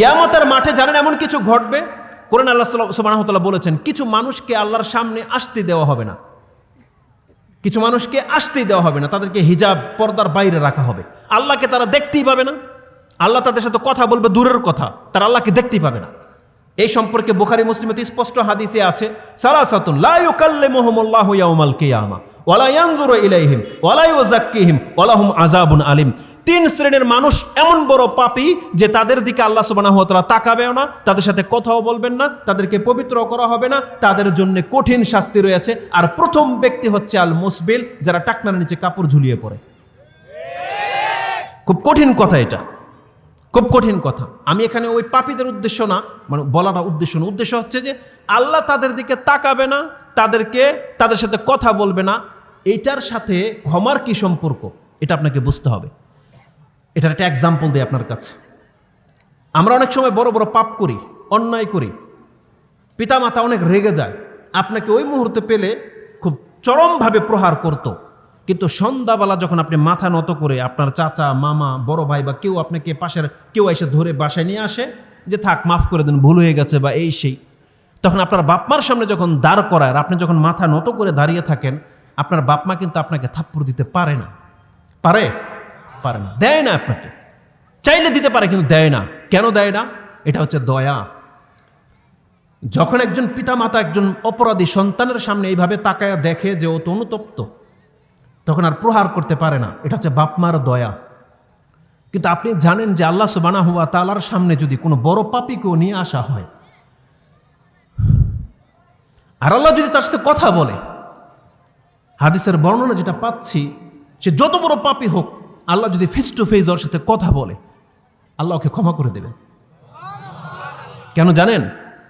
কেয়ামতের মাঠে জানেন এমন কিছু ঘটবে? কোরআন আল্লাহ সুবাহতাল্লাহ বলেছেন, কিছু মানুষকে আল্লাহর সামনে আসতে দেওয়া হবে না। কিছু মানুষকে আসতেই দেওয়া হবে না, তাদেরকে হিজাব পর্দার বাইরে রাখা হবে। আল্লাহকে তারা দেখতেই পাবে না। আল্লাহ তাদের সাথে কথা বলবে দূরের কথা, তারা আল্লাহকে দেখতেই পাবে না। এই সম্পর্কে বুখারি মুসলিমতে স্পষ্ট হাদিসে আছে, সালাসাতুন লা ইউকাল্লিমুহুমুল্লাহু ইয়াউমাল কিয়ামা ওয়ালা ইলাইহিম ওয়ালা ইউযাক্কিহিম ওয়ালা হুম আযাবুন আলিম। তিন শ্রেণির মানুষ এমন বড় পাপী যে তাদের দিকে আল্লাহ তাআলা তাকাবেও না, তাদের সাথে কথাও বলবেন না, তাদেরকে পবিত্র করা হবে না, তাদের জন্য কঠিন শাস্তি রয়েছে। আর প্রথম ব্যক্তি হচ্ছে আল মুসবিল যারা টাকনার নিচে কাপড় ঝুলিয়ে পড়ে। খুব কঠিন কথা এটা। খুব কঠিন কথা। আমি এখানে ওই পাপীদের উদ্দেশ্য না মানে বলাটা উদ্দেশ্য না। উদ্দেশ্য হচ্ছে যে আল্লাহ তাদের দিকে তাকাবে না, তাদেরকে তাদের সাথে কথা বলবে না। এটার সাথে ক্ষমার কি সম্পর্ক? এটা আপনাকে বুঝতে হবে। এটার একটা এক্সাম্পল দিই আপনার কাছে। আমরা অনেক সময় বড় বড় পাপ করি, অন্যায় করি। পিতামাতা অনেক রেগে যায়। আপনাকে ওই মুহূর্তে পেলে খুব চরমভাবে প্রহার করত। কিন্তু সন্ধ্যাবেলা যখন আপনি মাথা নত করে আপনার চাচা, মামা, বড় ভাই বা কেউ আপনাকে পাশের, কেউ এসে ধরে বাসায় নিয়ে আসে যে থাক, মাফ করে দেন, ভুল হয়ে গেছে বা এই সেই। তখন আপনার বাপমার সামনে যখন দাঁড় করায় আপনি যখন মাথা নত করে দাঁড়িয়ে থাকেন, আপনার বাপমা কিন্তু আপনাকে থাপ্পড় দিতে পারে না। পারে? পারে না। দেয় না আপনাকে। চাইলে দিতে পারে, কিন্তু দেয় না। কেন দেয় না? এটা হচ্ছে দয়া। যখন একজন পিতামাতা, একজন অপরাধী সন্তানের সামনে এইভাবে তাকায়া দেখে যে ও তো অনুতপ্ত, তখন আর প্রহার করতে পারে না। এটা হচ্ছে বাপমার দয়া। কিন্তু আপনি জানেন যে আল্লাহ সুবানা হুয়া তালার সামনে যদি কোনো বড় পাপিকেও নিয়ে আসা হয়, আর আল্লাহ যদি তার সাথে কথা বলে, হাদিসের বর্ণনা যেটা পাচ্ছি, সে যত বড় পাপি হোক আল্লাহ যদি ফেস টু ফেস ওর সাথে কথা বলে, আল্লাহ ওকে ক্ষমা করে দেবেন কেন জানেন?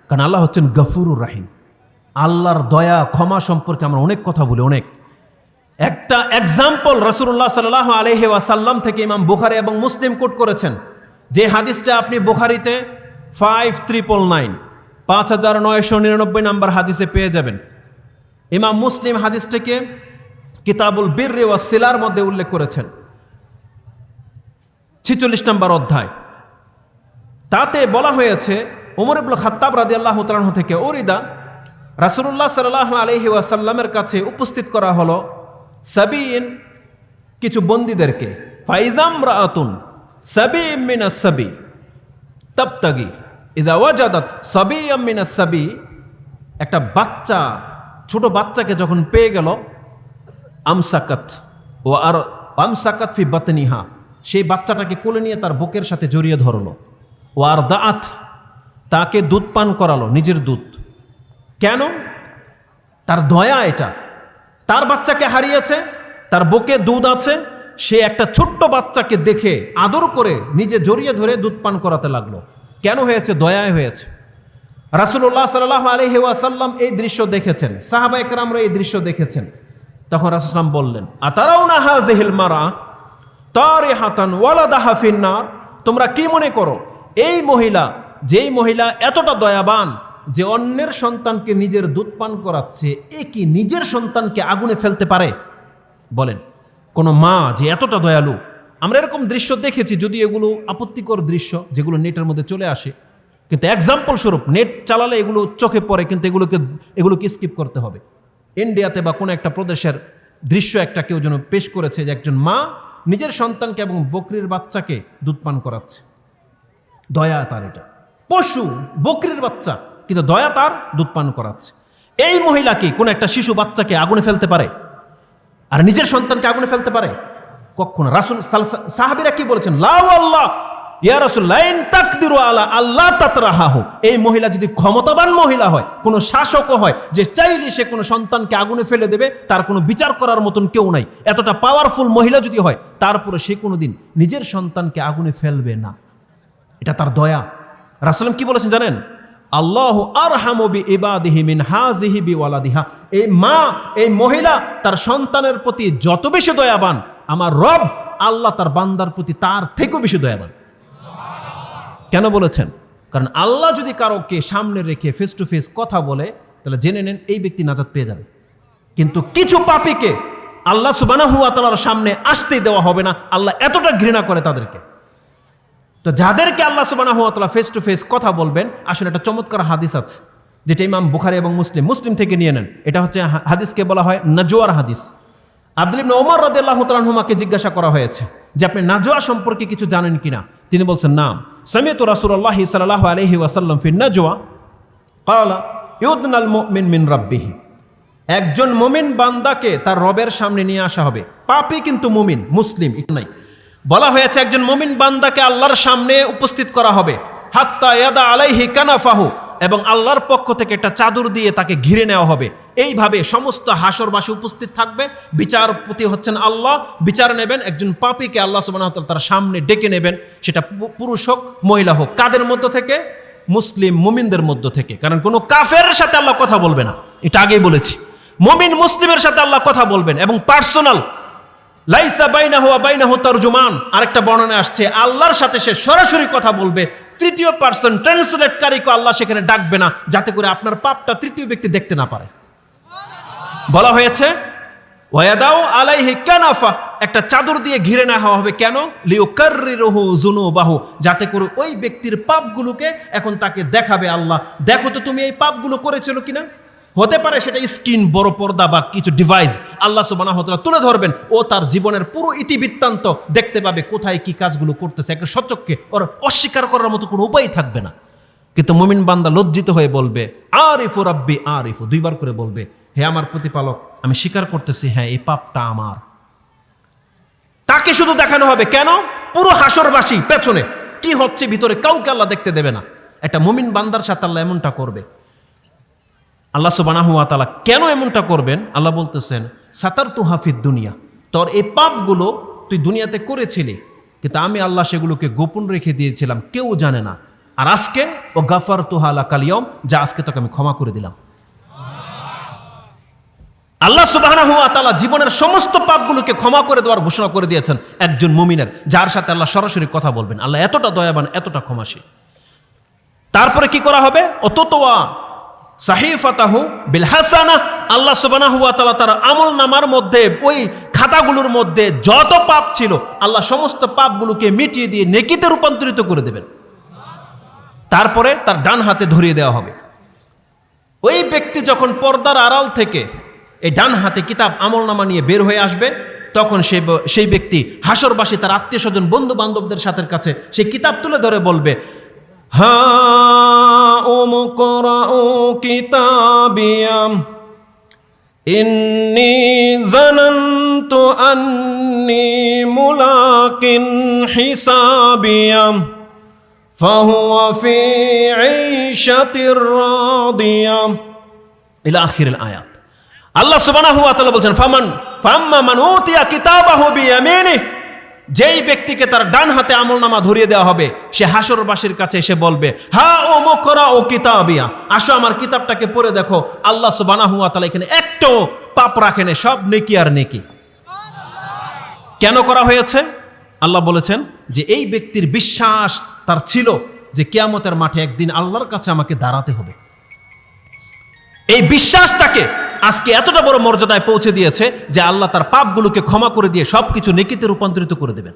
কারণ আল্লাহ হচ্ছেন গফুরুর রাহিম। আল্লাহর দয়া, ক্ষমা সম্পর্কে আমরা অনেক কথা বলি, অনেক। একটা এক্সাম্পল রসুল্লাহ সাল্লাহ আলহি ওয়াসাল্লাম থেকে ইমাম বুখারি এবং মুসলিম কোট করেছেন। যে হাদিসটা আপনি বুখারিতে ফাইভ ত্রিপল নাইন পাঁচ হাজার নয়শো নিরানব্বই নাম্বার হাদিসে পেয়ে যাবেন। ইমাম মুসলিম হাদিসটাকে কিতাবুল বীর ওয়া সিলার মধ্যে উল্লেখ করেছেন। ছিচল্লিশ নম্বর অধ্যায়। তাতে বলা হয়েছে ওমর ইবুল খাত্তাব রাদি আল্লাহ তালাহ থেকে ওরিদা রাসুল্লাহ সাল্লাহ আলহি ওয়াসাল্লামের কাছে উপস্থিত করা হলো সাবিন কিছু বন্দীদেরকে ফাইজাম রাতুন সাবি মিনা সাবি তপ্তাগি ইজা ওয়াজাদাত সাবি মিনা সাবি, একটা বাচ্চা, ছোট বাচ্চাকে যখন পেয়ে গেল, আমসাকাত ও আর আমসাকাত ফি বাতনিহা সেই বাচ্চাটাকে কোলে নিয়ে তার বুকের সাথে জড়িয়ে ধরলো। ও আর দাঁত তাকে দুধ পান করালো, নিজের দুধ। কেন? তার দয়া এটা। তার বাচ্চাকে হারিয়েছে, তার বুকে দুধ আছে, সে একটা ছোট্ট বাচ্চাকে দেখে আদর করে নিজে জড়িয়ে ধরে দুধ পান করাতে লাগল। কেন হয়েছে? দয়ায় হয়েছে। রাসুল্লাহ সাল্লাহ আলহি ওয়াসাল্লাম এই দৃশ্য দেখেছেন সাহাবা একরামরা এই দৃশ্য দেখেছেন। তখন রাসুলাম বললেন আতারাও না হাজেহিল মারা তারে হাতান ওয়ালাদাহা ফিন্নার। তোমরা কি মনে করো, এই মহিলা, যেই মহিলা এতটা দয়াবান যে অন্যের সন্তানকে নিজের দুধ পান করাচ্ছে, এ কি নিজের সন্তানকে আগুনে ফেলতে পারে? বলেন, কোনো মা যে এতটা দয়ালু। আমরা এরকম দৃশ্য দেখেছি, যদি এগুলো আপত্তিকর দৃশ্য, যেগুলো নেটের মধ্যে চলে আসে। কিন্তু এক্সাম্পল স্বরূপ, নেট চালালে এগুলো চোখে পড়ে, কিন্তু এগুলোকে এগুলোকে স্কিপ করতে হবে। ইন্ডিয়াতে বা কোনো একটা প্রদেশের দৃশ্য একটা কেউ যেন পেশ করেছে যে একজন মা নিজের সন্তানকে এবং বকরির বাচ্চাকে দুধ পান করাচ্ছে। দয়া তার এটা। পশু, বকরির বাচ্চা, কিন্তু দয়া তার দুধ পান করাচ্ছে। এই মহিলাকে কোনো একটা শিশু বাচ্চাকে আগুনে ফেলতে পারে? আর নিজের সন্তানকে আগুনে ফেলতে পারে? কখনো। রাসুল সাহাবিরা কি বলেছেন? লাউ আল্লাহ! ইয়া রাসুল, লাইন তাকদিরু আলা আল্লাহ তাতরাহাহু। এই মহিলা যদি ক্ষমতাবান মহিলা হয়, কোনো শাসকও হয়, যে চাইলে সে কোনো সন্তানকে আগুনে ফেলে দেবে, তার কোনো বিচার করার মতন কেউ নাই। এতটা পাওয়ারফুল মহিলা যদি হয়, তারপরে সে কোনো দিন নিজের সন্তানকে আগুনে ফেলবে না। এটা তার দয়া। রাসুলাম কি বলেছেন জানেন? আল্লাহ আর হামবি ইবাদিহি মিন হাজিহি বি ওয়ালাদিহা এই মা, এই মহিলা তার সন্তানের প্রতি যত বেশি দয়াবান, আমার রব আল্লাহ তার বান্দার প্রতি তার থেকেও বেশি দয়াবান। কেন বলেছেন? কারণ আল্লাহ যদি কারোকে সামনে রেখে ফেস টু ফেস কথা বলে, তাহলে জেনে নেন এই ব্যক্তি নাজাদ পেয়ে যাবে। কিন্তু কিছু পাপিকে আল্লাহ সুবানা হুয়া তালার সামনে আসতেই দেওয়া হবে না, আল্লাহ এতটা ঘৃণা করে তাদেরকে। তো যাদেরকে আল্লাহ সুবানা হাতলা ফেস টু ফেস কথা বলবেন, আসলে একটা চমৎকার হাদিস আছে, যেটা ইমাম বুখারি এবং মুসলিম মুসলিম থেকে নিয়ে নেন। এটা হচ্ছে হাদিসকে বলা হয় নাজোয়ার হাদিস। আব্দুল ইবনে ওমর রাদিয়াল্লাহু তাআলা আনহুমাকে জিজ্ঞাসা করা হয়েছে যে, আপনি নাজোয়া সম্পর্কে কিছু জানেন কিনা? তিনি বলছেন নাম الله صلى الله আলাইহি ওয়াসাল্লাম في নাজওয়া قال ইউদনাল المؤمن মিন ربه একজন মুমিন বান্দাকে তার রবের সামনে নিয়ে আসা হবে। পাপি কিন্তু মুমিন, মুসলিম নাই। বলা হয়েছে একজন মুমিন বান্দাকে আল্লাহর সামনে উপস্থিত করা হবে। হাত্তা আলাইহি কানাফাহু। এবং আল্লাহর পক্ষ থেকে একটা চাদর দিয়ে তাকে ঘিরে নেওয়া হবে। এইভাবে সমস্ত হাসরবাসী উপস্থিত থাকবে। বিচারপতি হচ্ছেন আল্লাহ। বিচার নেবেন, একজন পাপীকে আল্লাহ ওয়া তার সামনে ডেকে নেবেন। সেটা পুরুষ হোক, মহিলা হোক, কাদের মধ্য থেকে? মুসলিম মুমিনদের মধ্য থেকে। কারণ কোনো কাফের সাথে আল্লাহ কথা বলবে না। এটা আগেই বলেছি। মুমিন মুসলিমের সাথে আল্লাহ কথা বলবেন এবং পার্সোনাল। লাইসা বাইনাহু ওয়া বাইনাহু তারজুমান। আরেকটা বর্ণনা আসছে, আল্লাহর সাথে সে সরাসরি কথা বলবে। তৃতীয় পার্সন ট্রান্সলেটকারীকে আল্লাহ সেখানে ডাকবে না, যাতে করে আপনার পাপটা তৃতীয় ব্যক্তি দেখতে না পারে। বলা হয়েছে ওয়াদাও আলাইহি কানাফা একটা চাদর দিয়ে ঘিরে নেওয়া হবে কেন? লিওকাররিরহু যুনুবাহু, যাতে করে ওই ব্যক্তির পাপগুলোকে এখন তাকে দেখাবে আল্লাহ। দেখো তো তুমি এই পাপগুলো করেছিল কিনা? হতে পারে সেটা স্ক্রিন, বড় পর্দা বা কিছু ডিভাইস আল্লাহ ওয়া তুলে ধরবেন, ও তার জীবনের পুরো ইতিবৃত্তান্ত দেখতে পাবে কোথায় কি কাজগুলো করতেছে। একে সচককে ওর অস্বীকার করার মতো কোনো উপায় থাকবে না। কিন্তু মুমিন বান্দা লজ্জিত হয়ে বলবে, আরিফু রাব্বি, আরিফু। দুইবার করে বলবে, হে আমার প্রতিপালক, আমি স্বীকার করতেছি হ্যাঁ এই পাপটা আমার। তাকে শুধু দেখানো হবে কেন? পুরো হাসরবাসী পেছনে। কি হচ্ছে ভিতরে? কাউকে আল্লাহ দেখতে দেবে না। একটা মুমিন বান্দার সাথে আল্লাহ এমনটা করবে। আল্লাহ সুবানাহু ওয়া কেন এমনটা করবেন? আল্লাহ বলতেছেন সাতার তু হাফিদ দুনিয়া। তোর এই পাপগুলো তুই দুনিয়াতে করেছিলি, কিন্তু আমি আল্লাহ সেগুলোকে গোপন রেখে দিয়েছিলাম, কেউ জানে না। আর আজকে, ও গাফার তুহালা কালিয়ম যা আজকে তোকে আমি ক্ষমা করে দিলাম। আল্লাহ তাআলা জীবনের সমস্ত পাপগুলোকে ক্ষমা করে দেওয়ার ঘোষণা করে দিয়েছেন একজন মুমিনের, যার সাথে আল্লাহ সরাসরি কথা বলবেন। আল্লাহ এতটা দয়াবান, এতটা ক্ষমাশীল। তারপরে কি করা হবে? অততোয়া সাহিফাতাহু বিল হাসানা আল্লাহ সুবহানাহু ওয়া তাআলা তার আমল নামার মধ্যে, ওই খাতাগুলোর মধ্যে যত পাপ ছিল, আল্লাহ সমস্ত পাপগুলোকে মিটিয়ে দিয়ে নেকিতে রূপান্তরিত করে দেবেন। তারপরে তার ডান হাতে ধরিয়ে দেওয়া হবে। ওই ব্যক্তি যখন পর্দার আড়াল থেকে এই ডান হাতে কিতাব আমল নামা নিয়ে বের হয়ে আসবে, তখন সে সেই ব্যক্তি হাসরবাসী তার আত্মীয় স্বজন বন্ধু বান্ধবদের সাথে কাছে সেই কিতাব তুলে ধরে বলবে, হা ওম করাও কিতাবিয়াম ইন্নি জানান্তু আন্নি মুলাকিন হিসাবিয়াম فهو في عيشة راضية إلى آخر الآيات আল্লাহ সুবহানাহু ওয়া তাআলা বলছেন ফামান ফাম্মা মান উতিয়া কিতাবাহু বিয়ামিনি যেই ব্যক্তিকে তার ডান হাতে আমল নামা ধরিয়ে দেওয়া হবে, সে হাসরবাসীর কাছে এসে বলবে, হা ও মকরা ও কিতাবিয়া। আসো আমার কিতাবটাকে পড়ে দেখো। আল্লাহ সুবহানাহু ওয়া তাআলা এখানে একটাও পাপ রাখেনে সব নেকি আর নেকি। কেন করা হয়েছে? আল্লাহ বলেছেন যে এই ব্যক্তির বিশ্বাস তার ছিল যে কেয়ামতের মাঠে একদিন আল্লাহর কাছে আমাকে দাঁড়াতে হবে। এই বিশ্বাস তাকে আজকে এতটা বড় মর্যাদায় পৌঁছে দিয়েছে যে আল্লাহ তার পাপগুলোকে ক্ষমা করে দিয়ে সব কিছু নেকিতে রূপান্তরিত করে দেবেন।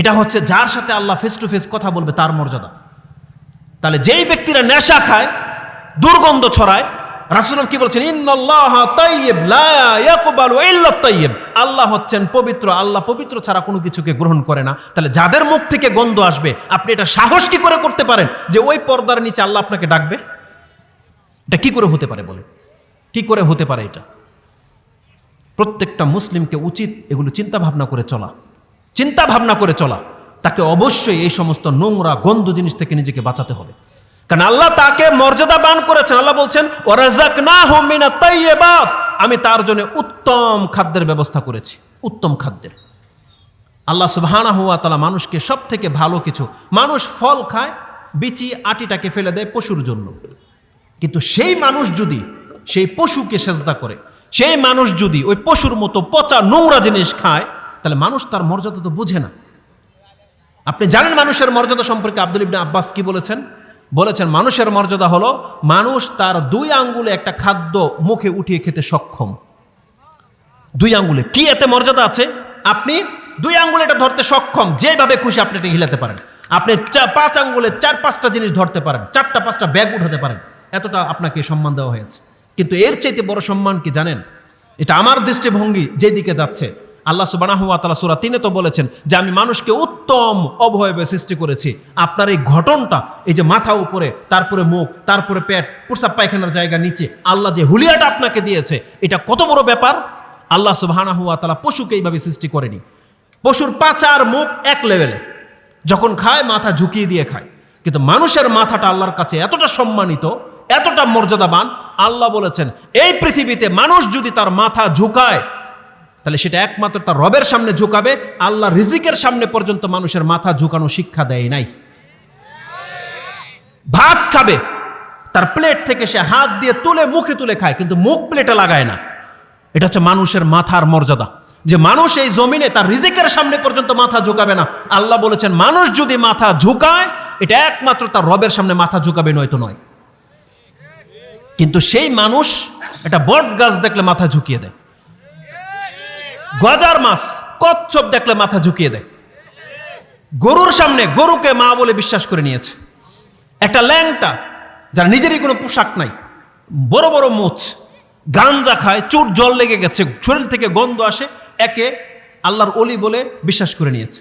এটা হচ্ছে যার সাথে আল্লাহ ফেস টু ফেস কথা বলবে তার মর্যাদা। তাহলে যেই ব্যক্তিরা নেশা খায়, দুর্গন্ধ ছড়ায় রাসুলাম কি বলছেন? আল্লাহ হচ্ছেন পবিত্র, আল্লাহ পবিত্র ছাড়া কোনো কিছুকে গ্রহণ করে না। তাহলে যাদের মুখ থেকে গন্ধ আসবে, আপনি এটা সাহস কি করে করতে পারেন যে ওই পর্দার নিচে আল্লাহ আপনাকে ডাকবে? এটা কি করে হতে পারে বলে কি করে হতে পারে এটা? প্রত্যেকটা মুসলিমকে উচিত এগুলো চিন্তা ভাবনা করে চলা। চিন্তা ভাবনা করে চলা। তাকে অবশ্যই এই সমস্ত নোংরা, গন্ধ জিনিস থেকে নিজেকে বাঁচাতে হবে। কারণ আল্লাহ তাকে মর্যাদা বান করেছেন। আল্লাহ বলছেন ওরাজাক না হোমিনা তাইয়েবাত আমি তার জন্য উত্তম খাদ্যের ব্যবস্থা করেছি। উত্তম খাদ্যের। আল্লাহ সুবহানা হুয়া তালা মানুষকে সব থেকে ভালো কিছু, মানুষ ফল খায়, বিচি আটিটাকে ফেলে দেয় পশুর জন্য। কিন্তু সেই মানুষ যদি সেই পশুকে সেজদা করে। সেই মানুষ যদি ওই পশুর মতো পচা নোংরা জিনিস খায়, তাহলে মানুষ তার মর্যাদা তো বোঝে না। আপনি জানেন মানুষের মর্যাদা সম্পর্কে আব্দুল ইবনে আব্বাস কি বলেছেন? বলেছেন, মানুষের মর্যাদা হলো মানুষ তার দুই আঙ্গুলে একটা খাদ্য মুখে উঠিয়ে খেতে সক্ষম। দুই আঙ্গুলে। কি এতে মর্যাদা আছে? আপনি দুই আঙ্গুলে এটা ধরতে সক্ষম, যেভাবে খুশি আপনি এটা হিলাতে পারেন। আপনি পাঁচ আঙ্গুলে চার, পাঁচটা জিনিস ধরতে পারেন, চারটা, পাঁচটা ব্যাগ উঠাতে পারেন। এতটা আপনাকে সম্মান দেওয়া হয়েছে। কিন্তু এর চাইতে বড় সম্মান কি জানেন? এটা আমার দৃষ্টিভঙ্গি যেদিকে যাচ্ছে। আল্লাহ সুবানাহুয়া তালা সুরা তিনে তো বলেছেন যে, আমি মানুষকে উত্তম অবয়বে সৃষ্টি করেছি। আপনার এই ঘটনটা, এই যে মাথা উপরে, তারপরে মুখ, তারপরে পেট, প্রসাব পায়খানার জায়গা নিচে, আল্লাহ যে হুলিয়াটা আপনাকে দিয়েছে, এটা কত বড় ব্যাপার? আল্লাহ সুবাহানাহুয়া তালা পশুকে এইভাবে সৃষ্টি করেনি। পশুর পাচার মুখ এক লেভেলে। যখন খায়, মাথা ঝুঁকিয়ে দিয়ে খায়। কিন্তু মানুষের মাথাটা আল্লাহর কাছে এতটা সম্মানিত, এতটা মর্যাদাবান আল্লাহ বলেছেন, এই পৃথিবীতে মানুষ যদি তার মাথা ঝুঁকায়, তাহলে সেটা একমাত্র তার রবের সামনে ঝুঁকাবে, আল্লাহ রিজিকের সামনে পর্যন্ত মানুষের মাথা ঝুঁকানো শিক্ষা দেয় নাই। ভাত খাবে, তার প্লেট থেকে সে হাত দিয়ে তুলে মুখে তুলে খায়, কিন্তু মুখ প্লেটে লাগায় না। এটা হচ্ছে মানুষের মাথার মর্যাদা। যে মানুষ এই জমিনে তার রিজিকের সামনে পর্যন্ত মাথা ঝুঁকাবে না। আল্লাহ বলেছেন, মানুষ যদি মাথা ঝুঁকায়, এটা একমাত্র তার রবের সামনে মাথা ঝুঁকাবে নয়তো নয়। কিন্তু সেই মানুষ একটা বট গাছ দেখলে মাথা ঝুঁকিয়ে দেয়। গজার মাছ কচ্ছপ দেখলে মাথা ঝুঁকিয়ে দেয়। গরুর সামনে গরুকে মা বলে বিশ্বাস করে নিয়েছে। একটা ল্যাংটা, যার নিজেরই কোনো পোশাক নাই, বড় বড় মোচ, গাঞ্জা খায়, চোট জল লেগে গেছে, শরীর থেকে গন্ধ আসে, একে আল্লাহর অলি বলে বিশ্বাস করে নিয়েছে।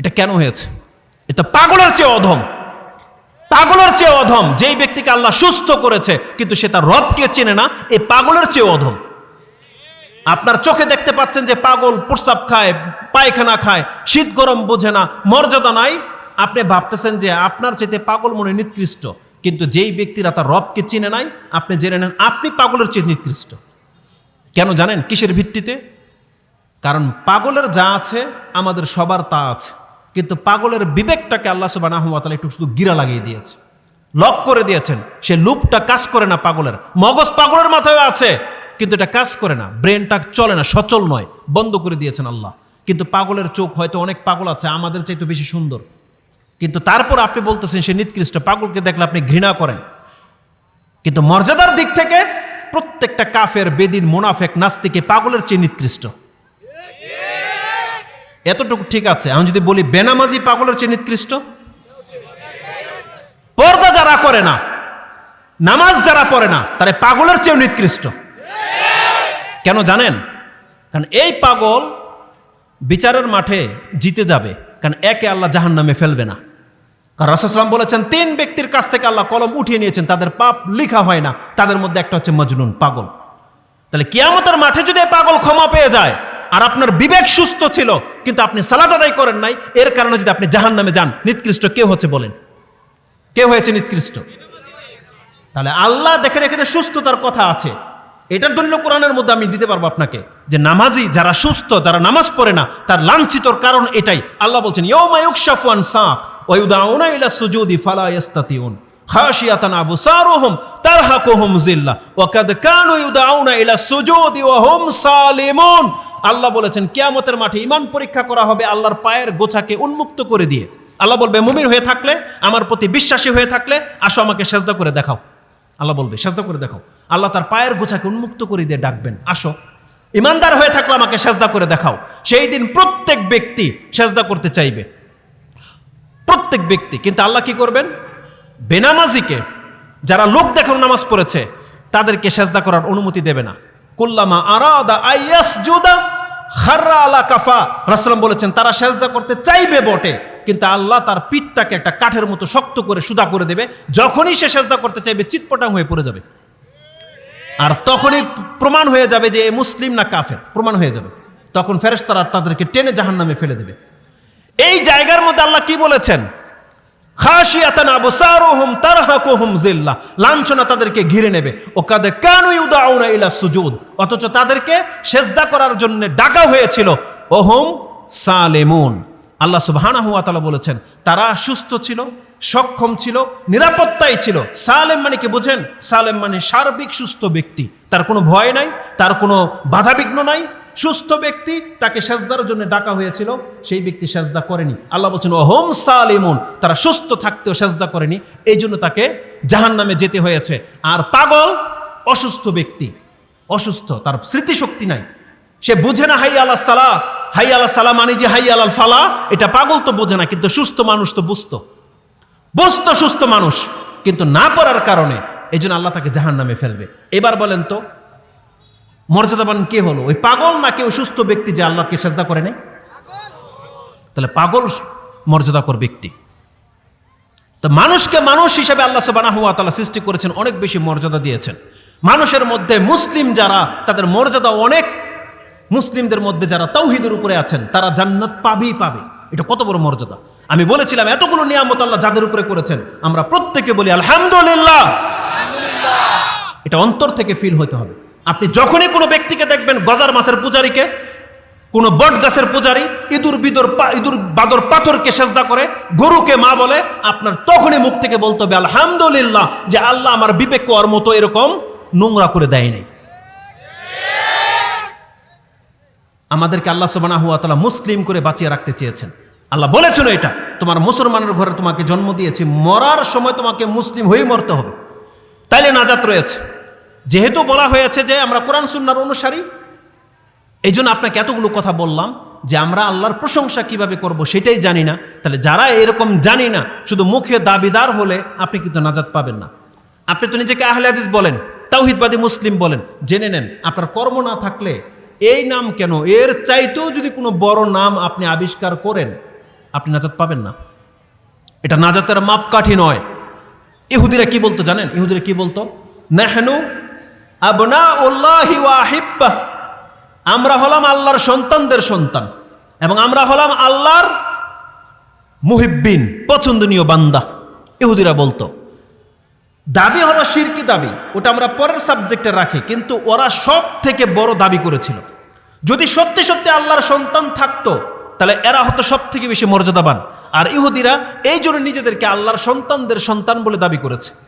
এটা কেন হয়েছে? এটা পাগলের চেয়ে অধম। পাগলের চেয়ে অধম। যেই ব্যক্তিকে আল্লাহ সুস্থ করেছে, কিন্তু সে তার রবকে চেনে না এই পাগলের চেয়ে অধম। আপনার চোখে দেখতে পাচ্ছেন যে পাগল প্রস্রাব খায়, পায়খানা খায়, শীত গরম বোঝে না, মর্যাদা নাই। আপনি ভাবতেছেন যে আপনার চেয়ে পাগল মনে নিকৃষ্ট, কিন্তু যেই ব্যক্তিরা তার রবকে চিনে নাই, আপনি জেনে নেন আপনি পাগলের চেয়ে নিকৃষ্ট। কেন জানেন? কিসের ভিত্তিতে? কারণ পাগলের যা আছে, আমাদের সবার তা আছে। কিন্তু পাগলের বিবেকটাকে আল্লাহ সুবাহ একটু শুধু গিরা লাগিয়ে দিয়েছে। লক করে দিয়েছেন। সে লুপটা কাজ করে না পাগলের। মগজ পাগলের মাথায় আছে, কিন্তু এটা কাজ করে না। ব্রেনটা চলে না, সচল নয়। বন্ধ করে দিয়েছেন আল্লাহ। কিন্তু পাগলের চোখ হয়তো অনেক পাগল আছে, আমাদের চাইতে বেশি সুন্দর। কিন্তু তারপর আপনি বলতেছেন, সে নিকৃষ্ট পাগলকে দেখলে আপনি ঘৃণা করেন। কিন্তু মর্যাদার দিক থেকে প্রত্যেকটা কাফের, বেদিন, মোনাফেক, নাস্তিকে পাগলের চেয়ে নিকৃষ্ট। এতটুকু ঠিক আছে। আমি যদি বলি বেনামাজি পাগলের চেয়ে নিকৃষ্ট? পর্দা যারা করে না, নামাজ যারা পড়ে না, তারা পাগলের চেয়েও নিকৃষ্ট। কেন জানেন? কারণ এই পাগল বিচারের মাঠে জিতে যাবে, কারণ একে আল্লাহ জাহান নামে ফেলবে না। কারণ রাসুসলাম বলেছেন, তিন ব্যক্তির কাছ থেকে আল্লাহ কলম উঠিয়ে নিয়েছেন, তাদের পাপ লিখা হয় না, তাদের মধ্যে একটা হচ্ছে মজনুন, পাগল। তাহলে কিয়ামতের মাঠে যদি পাগল ক্ষমা পেয়ে যায়, আর আপনার বিবেক সুস্থ ছিল কিন্তু আপনি সালাদ আদায় করেন নাই, এর কারণে যদি আপনি জাহান নামে যান, নিকৃষ্ট কে হচ্ছে বলেন? কে হয়েছে নিকৃষ্ট? তাহলে আল্লাহ দেখেন এখানে সুস্থতার কথা আছে। এটার জন্য কোরআনের মধ্যে আমি দিতে পারব আপনাকে যে নামাজি যারা সুস্থ, যারা নামাজ পড়ে না, তার লাঞ্ছিতর কারণ এটাই। আল্লাহ বলছেন ইয়মা ইউকশাফুয়ান সাপ ওয়ুদাউনা ইলা সুজুদি ফালা সুজুদি ওয়া হুম আল্লাহ বলেছেন, কিয়ামতের মাঠে ইমান পরীক্ষা করা হবে আল্লাহর পায়ের গোছাকে উন্মুক্ত করে দিয়ে। আল্লাহ বলবে, মুমিন হয়ে থাকলে, আমার প্রতি বিশ্বাসী হয়ে থাকলে, আসো আমাকে সেজদা করে দেখাও। আল্লাহ বলবে, সেজদা করে দেখাও। আল্লাহ তার পায়ের গোছাকে উন্মুক্ত করে দিয়ে ডাকবেন, আসো। ইমানদার হয়ে থাকলে আমাকে সেজদা করে দেখাও। সেই দিন প্রত্যেক ব্যক্তি সেজদা করতে চাইবে। প্রত্যেক ব্যক্তি। কিন্তু আল্লাহ কি করবেন? বেনামাজিকে, যারা লোক দেখানো নামাজ পড়েছে, তাদেরকে সেজদা করার অনুমতি দেবে না। কুল্লামা আরাদা আইয়াস জুদা খাররা আলা কাফা। রাসলাম বলেছেন, তারা সেজদা করতে চাইবে বটে, কিন্তু আল্লাহ তার পিঠটাকে একটা কাঠের মতো শক্ত করে সুদা করে দেবে। যখনই সে সেজদা করতে চাইবে, চিৎপটাং হয়ে পড়ে যাবে। আর তখনই প্রমাণ হয়ে যাবে যে এ মুসলিম না কাফের। প্রমাণ হয়ে যাবে। তখন ফেরেশতারা তাদেরকে টেনে জাহান নামে ফেলে দেবে। এই জায়গার মধ্যে আল্লাহ কি বলেছেন? খাশিয়াতান আবসারুহুম তারহাকুহুম জিল্লা। লাঞ্ছনা তাদেরকে ঘিরে নেবে। ও কাদে কানু ইউদাউনা ইলা সুজুদ। অথচ তাদেরকে সেজদা করার জন্য ডাকা হয়েছিল। ওহুম সালেমুন। আল্লাহ সুবহানাহু বলেছেন, তারা সুস্থ ছিল, সক্ষম ছিল নিরাপত্তায় ছিল। সালেম মানে কি বোঝেন? সালেম মানে সার্বিক সুস্থ ব্যক্তি। তার কোনো ভয় নাই, তার কোনো বাধাবিঘ্ন নাই সুস্থ ব্যক্তি, তাকে সেজদার জন্য ডাকা হয়েছিল, সেই ব্যক্তি সেজদা করেনি। আল্লাহ বলছেন ও হোম সালিমুন তারা সুস্থ থাকতেও সেজদা করেনি এই জন্য তাকে জাহান নামে যেতে হয়েছে। আর পাগল, অসুস্থ ব্যক্তি, অসুস্থ, তার স্মৃতিশক্তি নাই। সে বুঝে না, হাই আল্লাহ সালা হাই আলা সালাম আনি যে হাই আলাল ফালা এটা পাগল তো বোঝে না, কিন্তু সুস্থ মানুষ তো বুঝতো। বুঝতো সুস্থ মানুষ, কিন্তু না পড়ার কারণে এই জন্য আল্লাহ তাকে জাহান নামে ফেলবে। এবার বলেন তো মর্যাদাবান কে হলো? ওই পাগল না কেউ সুস্থ ব্যক্তি যে আল্লাহকে সেজদা করে নেই? তাহলে পাগল মর্যাদাকর ব্যক্তি। তো মানুষকে মানুষ হিসেবে আল্লাহ সুবানাহু ওয়া তাআলা সৃষ্টি করেছেন, অনেক বেশি মর্যাদা দিয়েছেন। মানুষের মধ্যে মুসলিম যারা, তাদের মর্যাদা অনেক। মুসলিমদের মধ্যে যারা তৌহিদের উপরে আছেন, তারা জান্নাত পাবেই পাবে। এটা কত বড় মর্যাদা। আমি বলেছিলাম, এতগুলো নিয়ামত আল্লাহ যাদের উপরে করেছেন, আমরা প্রত্যেকে বলি, আলহামদুলিল্লাহ। এটা অন্তর থেকে ফিল হতে হবে। আপনি যখনই কোনো ব্যক্তিকে দেখবেন গজার মাছের পূজারীকে, কোনো বট গাছের পূজারি, ইঁদুর বিদুর পা- ইঁদুর বাদর পাথরকে সেজদা করে, গরুকে মা বলে, আপনার তখনই মুখ থেকে বলতে হবে, আলহামদুলিল্লাহ যে আল্লাহ আমার বিবেক ওর মতো এরকম নোংরা করে দেয় নাই। আমাদেরকে আল্লাহ সুবানা হুয়া তালা মুসলিম করে বাঁচিয়ে রাখতে চেয়েছেন। আল্লাহ বলেছিল এটা, তোমার মুসলমানের ঘরে তোমাকে জন্ম দিয়েছি, মরার সময় তোমাকে মুসলিম হয়ে মরতে হবে। তাইলে নাজাত রয়েছে। যেহেতু বলা হয়েছে যে আমরা কোরআন সুন্নার অনুসারী এই জন্য আপনাকে এতগুলো কথা বললাম যে আমরা আল্লাহর প্রশংসা কীভাবে করব সেটাই জানি না। তাহলে যারা এরকম জানি না, শুধু মুখে দাবিদার হলে আপনি কিন্তু নাজাদ পাবেন না। আপনি তো নিজেকে আহলে হাদিস বলেন, তাওহিদবাদী মুসলিম বলেন, জেনে নেন, আপনার কর্ম না থাকলে এই নাম কেন? এর চাইতেও যদি কোনো বড় নাম আপনি আবিষ্কার করেন, আপনি নাজাত পাবেন না। এটা নাজাতের মাপকাঠি নয়। ইহুদিরা কি বলতো জানেন? ইহুদিরা কি বলতো? নেহনু আবনা উল্লাহি ওয়াহিব্বাহ। আমরা হলাম আল্লাহর সন্তানদের সন্তান এবং আমরা হলাম আল্লাহর মুহিব্বিন, পছন্দনীয় বান্দা, ইহুদিরা বলতো। দাবি হলো শিরকি দাবি, ওটা আমরা পরের সাবজেক্টে রাখি, কিন্তু ওরা সব থেকে বড় দাবি করেছিল। যদি সত্যি সত্যি আল্লাহর সন্তান থাকতো, তাহলে এরা হতো সব থেকে বেশি মর্যাদাবান। আর ইহুদিরা এই জন্য নিজেদেরকে আল্লাহর সন্তানদের সন্তান বলে দাবি করেছে।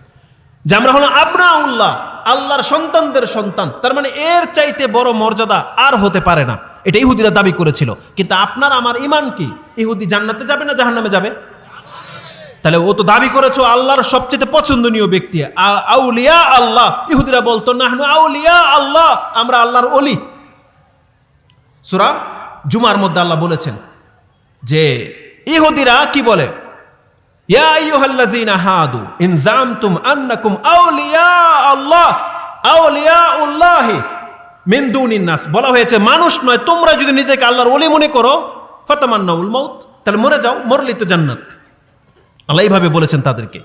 যে আমরা হলো আবনা উল্লাহ আল্লাহর সন্তানদের সন্তান। তার মানে এর চাইতে বড় মর্যাদা আর হতে পারে না। এটা ইহুদিরা দাবি করেছিল। কিন্তু আপনার আমার ইমান কি? ইহুদি জান্নাতে যাবে না জাহান্নামে যাবে? তাহলে ও তো দাবি করেছ আল্লাহর সবচেয়ে পছন্দনীয় ব্যক্তি। আউলিয়া আল্লাহ। ইহুদিরা বলতো না আউলিয়া আল্লাহ, আমরা আল্লাহর অলি সুরা জুমার মধ্যে আল্লাহ বলেছেন যে ইহুদিরা কি বলে? হাদু আল্লাহ নাস। বলা হয়েছে, মানুষ নয়, তোমরা যদি নিজেকে আল্লাহর ওলি মনে করো, ফাতামান্নাউল মউত, তাহলে মরে যাও, মরলি তো জান্নাত। আল্লাহ এইভাবে বলেছেন তাদেরকে।